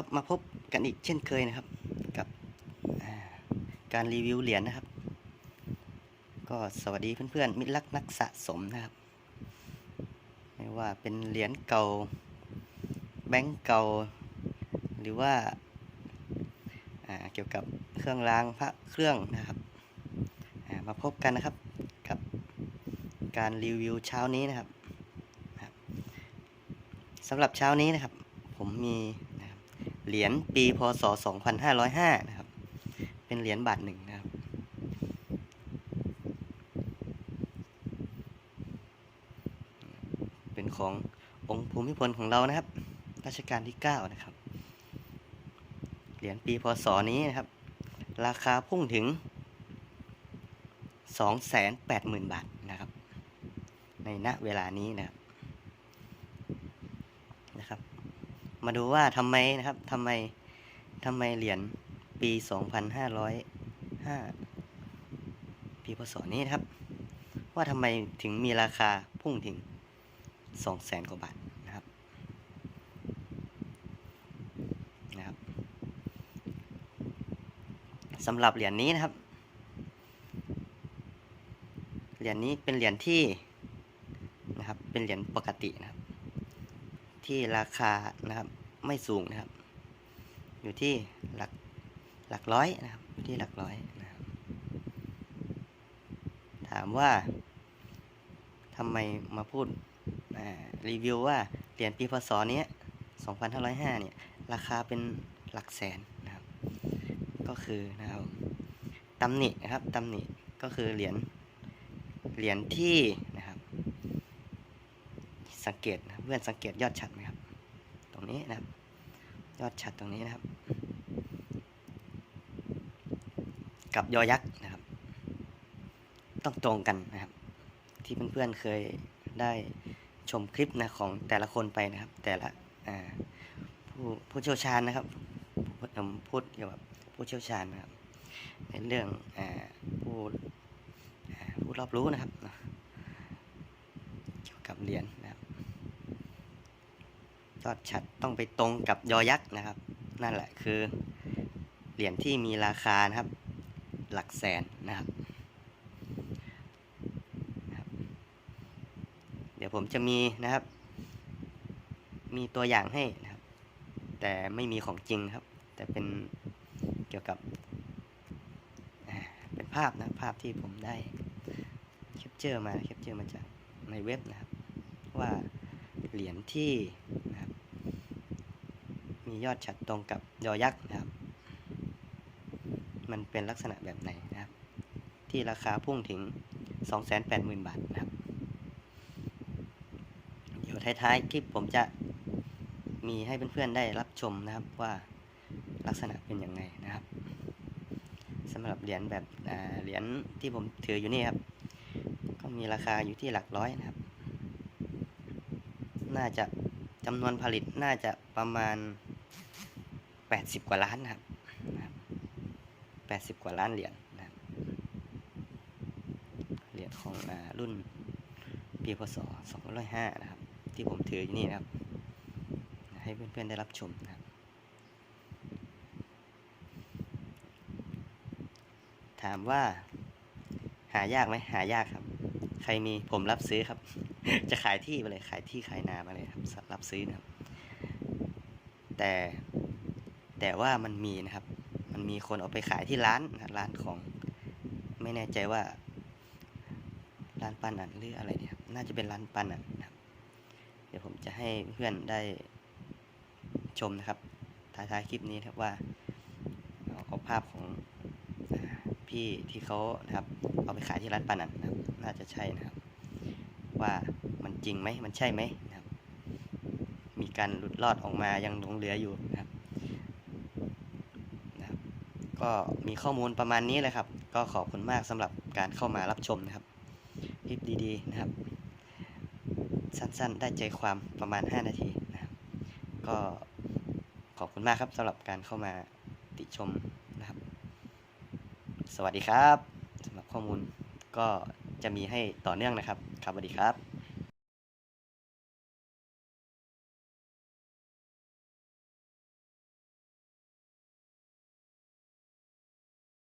ครับมาพบกันอีกเช่นเคยนะครับ กับการรีวิวเหรียญนะครับ ก็สวัสดีเพื่อนๆมิตรรักนักสะสมนะครับ ไม่ว่าเป็นเหรียญเก่า แบงก์เก่า หรือว่าาเกี่ยวกับเครื่องรางพระเครื่องนะครับามาพบกันนะครับกับการรีวิวเช้านี้นะครับสำหรับเช้านี้นะครับ ผมมี เหรียญปีพศ 2505 นะครับ เป็นเหรียญบาทหนึ่งนะครับเป็นขององค์ภูมิพลของเรานะครับ รัชกาลที่ 9 นะครับ เหรียญปีพศนี้นะครับ ราคาพุ่งถึง 280,000 บาทนะครับ ในณเวลานี้นะครับนะครับ มาดูว่าทำไมนะครับทำไมทำไมเหรียญปี 2505 ปีพศนี้นะครับ ว่าทำไมถึงมีราคาพุ่งถึง 200,000 กว่าบาทนะครับนะครับสำหรับเหรียญนี้นะครับ เหรียญนี้เป็นเหรียญที่นะครับ เป็นเหรียญปกตินะครับ ที่ราคานะครับไม่สูงนะครับ อยู่ที่หลักหลักร้อยนะครับอยู่ที่หลักร้อยนะครับถามว่าทำไมมาพูดรีวิวว่าเหรียญปีพศนี้ย2505 เนี่ย ราคาเป็นหลักแสนนะครับ ก็คือนะครับตำหนินะครับตำหนิก็คือเหรียญเหรียญที่ สังเกตเพื่อนสังเกตยอดชัดไหมครับ ตรงนี้นะครับ ยอดชัดตรงนี้นะครับ กับยอยักษ์นะครับ ต้องตรงกันนะครับ ที่เพื่อนๆเคยได้ชมคลิปนะของแต่ละคนไปนะครับ แต่ละผู้ผู้เชี่ยวชาญนะครับผมพูดเกี่ยวกับผู้เชี่ยวชาญนะครับในเรื่องอผู้ผู้รอบรู้นะครับเกี่ยวกับเหรียญน ยอดชัดต้องไปตรงกับยอยักษ์นะครับ นั่นแหละคือเหรียญที่มีราคานะครับ หลักแสนนะครับเดี๋ยวผมจะมีนะครับ มีตัวอย่างให้นะครับ แต่ไม่มีของจริงครับ แต่เป็นเกี่ยวกับเป็นภาพนะภาพที่ผมได้แคปเจอร์มาแคปเจอร์มาจากในเว็บนะครับ ว่าเหรียญที่ ยอดฉัดตรงกับยอยักษ์นะครับ มันเป็นลักษณะแบบไหนนะครับ ที่ราคาพุ่งถึง 280,000 บาทนะครับ เดี๋ยวท้ายๆคลิปผมจะมีให้เพื่อนๆได้รับชมนะครับว่าลักษณะเป็นยังไงนะครับสำหรับเหรียญแบบเหรียญที่ผมถืออยู่นี่ครับ ก็มีราคาอยู่ที่หลักร้อยนะครับ น่าจะจำนวนผลิตน่าจะประมาณ 80 กว่าล้านนะครับนะครับ 80 กว่าล้านเหรียญนะครับ เหรียญของอรุ่นปีพศ205นะครับ ที่ผมถืออยู่นี่นะครับ ให้เพื่อนๆได้รับชมนะครับ ถามว่าหายากไหมหายากครับ ใครมีผมรับซื้อครับ จะขายที่ไปเลยขายที่ขายนามาเลยครับรับซื้อนะครับ แต่ แต่ว่ามันมีนะครับ มันมีคนเอาไปขายที่ร้านนะร้านของ ไม่แน่ใจว่า ร้านปันอันหรืออะไรเนี่ยครับน่าจะเป็นร้านปันอันนะครับ เดี๋ยวผมจะให้เพื่อนได้ชมนะครับท้ายๆคลิปนี้นครับว่าเอาภาพของพี่ที่เขานะครับเอาไปขายที่ร้านปันอันนะครับน่าจะใช่นะครับ ว่ามันจริงไหมมันใช่ไหมนะครับ มีการหลุดรอดออกมายังหลงเหลืออยู่นะครับ ก็มีข้อมูลประมาณนี้เลยครับ ก็ขอบคุณมากสำหรับการเข้ามารับชมนะครับคลิปดีๆนะครับ สั้นๆ ได้ใจความประมาณ 5 นาทีนะครับ ก็ขอบคุณมากครับสำหรับการเข้ามาติชมนะครับ สวัสดีครับสำหรับข้อมูลก็จะมีให้ต่อเนื่องนะครับ ครับสวัสดีครับ